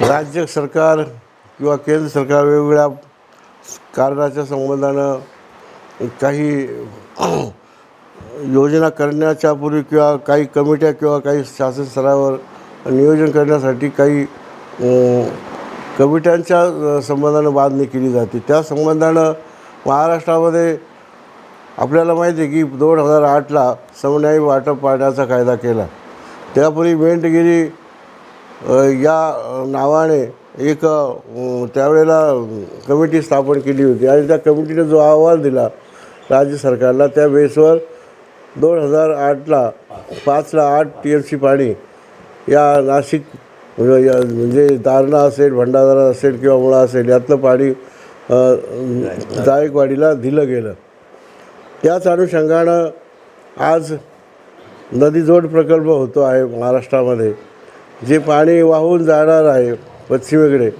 राज्य सरकार किंवा केंद्र सरकार वेगवेगळ्या कारणाच्या संबंधानं काही योजना करण्याच्या पूर्वी किंवा काही कमिट्या किंवा काही शासन स्तरावर नियोजन करण्यासाठी काही कमिट्यांच्या संबंधानं बांधणी केली जाते. त्या संबंधानं महाराष्ट्रामध्ये आपल्याला माहिती आहे की दोन हजार आठला समन्यायी वाटप पाण्याचा कायदा केला. त्यापूर्वी मेंढगिरी या नावाने एक त्यावेळेला कमिटी स्थापन केली होती. आणि त्या कमिटीने जो अहवाल दिला राज्य सरकारला त्या बेसवर दोन हजार आठला पाचला आठ टी एम सी पाणी या नाशिक म्हणजे या- म्हणजे दारणा असेल भंडारा असेल किंवा मुळा असेल यातलं पाणी जायकवाडीला दिलं गेलं. त्याच अनुषंगानं आज नदीजोड प्रकल्प होतो आहे महाराष्ट्रामध्ये. जे पाणी वाहून जाणार आहे पश्चिमेकडे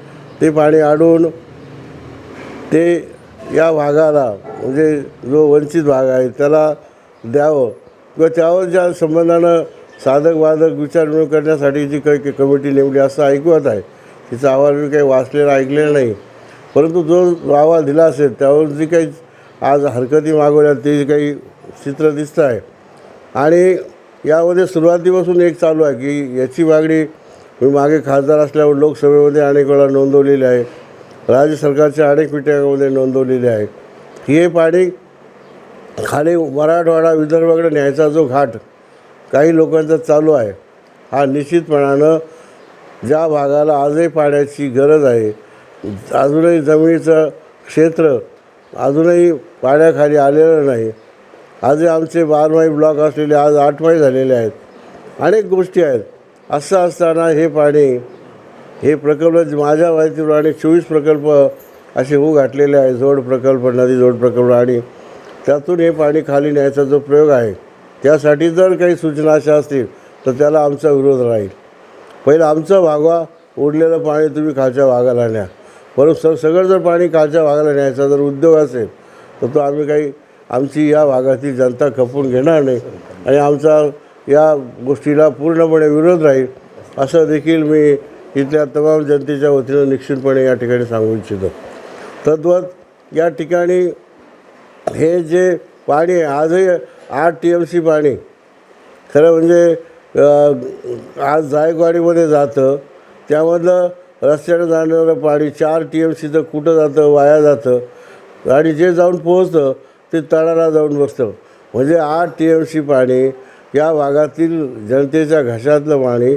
ते पाणी अडवून ते या भागाला म्हणजे जो वंचित भाग आहे त्याला द्यावं. किंवा त्यावर ज्या संबंधानं साधक वादक विचारणूक करण्यासाठी जी काही काही कमिटी नेमली असं ऐकवत आहे तिचा अहवाल मी काही वाचलेला ऐकलेला नाही. परंतु जो अहवाल दिला असेल त्यावर जी काही आज हरकती मागवल्या ते जे काही चित्र दिसतं आहे. आणि यामध्ये सुरुवातीपासून एक चालू आहे की याची मागणी मी मागे खासदार असल्यावर लोकसभेमध्ये अनेक वेळा नोंदवलेली आहे. राज्य सरकारच्या अनेक मिटिंगामध्ये नोंदवलेली आहे. की हे पाणी खाली मराठवाडा विदर्भाकडे न्यायचा जो घाट काही लोकांचा चालू आहे हा निश्चितपणानं ज्या भागाला आजही पाण्याची गरज आहे अजूनही जमिनीचं क्षेत्र अजूनही पाण्याखाली आलेलं नाही आज आमचे बारमाही ब्लॉक असलेले आज आठमाही झालेले आहेत. अनेक गोष्टी आहेत. असं असताना हे पाणी हे प्रकल्प माझ्या माहितीप्रमाणे चोवीस प्रकल्प असे होऊ घातलेले आहे जोड प्रकल्प नदी जोड प्रकल्प आणि त्यातून हे पाणी खाली न्यायचा जो प्रयोग आहे त्यासाठी जर काही सूचना अशा असतील तर त्याला आमचा विरोध राहील. पहिलं आमचं भागवा उरलेलं पाणी तुम्ही खालच्या भागाला न्या. परंतु सगळं जर पाणी खालच्या भागाला न्यायचा जर उद्योग असेल तर तो आम्ही काही आमची या भागातील जनता खपून घेणार नाही आणि आमचा या गोष्टीला पूर्णपणे विरोध राहील असं देखील मी इथल्या तमाम जनतेच्या वतीनं निश्चितपणे या ठिकाणी सांगू इच्छितो. तद्वत या ठिकाणी हे जे पाणी आहे, आजही आठ टी एम सी पाणी खरं म्हणजे आज जायकवाडीमध्ये जातं त्यामधलं रस्त्याने जाणारं पाणी चार टी एम सीचं कुठं जातं वाया जातं आणि जे जाऊन पोहोचतं ते तळाला जाऊन बसतं. म्हणजे आठ टी एम सी पाणी या भागातील जनतेच्या घशातलं पाणी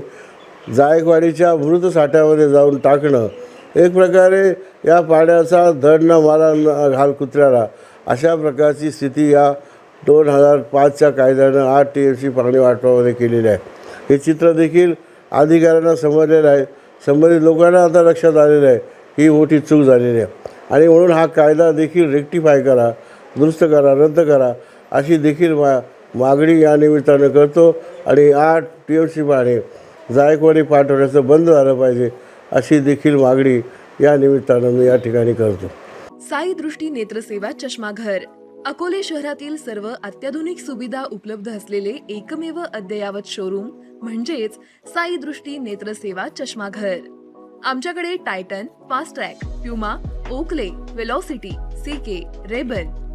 जायकवाडीच्या मृत साठ्यामध्ये जाऊन टाकणं. एक प्रकारे या पाण्याचा धड न मारा न घाल कुत्र्याला. अशा प्रकारची स्थिती या दोन हजार पाचच्या कायद्यानं आठ टी एम सी पाणी वाटपामध्ये केलेली आहे. हे चित्र देखील अधिकाऱ्यांना समजलेलं आहे. संबंधित लोकांना आता लक्षात आलेलं आहे ही मोठी चूक झालेली आहे. आणि म्हणून हा कायदा देखील रेक्टिफाय करा. दुरुस्त करा रद्द करा अशी देखील मा मागणी या निमित्तानं करतो. आणि आठ टी एम सी पाणी जायकवाडी पाठवण्याचं बंद झालं पाहिजे अशी देखील मागणी या निमित्तानं मी या ठिकाणी करतो. साई दृष्टी नेत्रसेवा चष्माघर अकोले शहरातील सर्व अत्याधुनिक सुविधा उपलब्ध असलेले एकमेव अद्ययावत शोरूम म्हणजेच साई दृष्टी नेत्रसेवा चष्माघर. आमच्याकडे Titan Fastrack Puma Oakley Velocity CK Ray Ban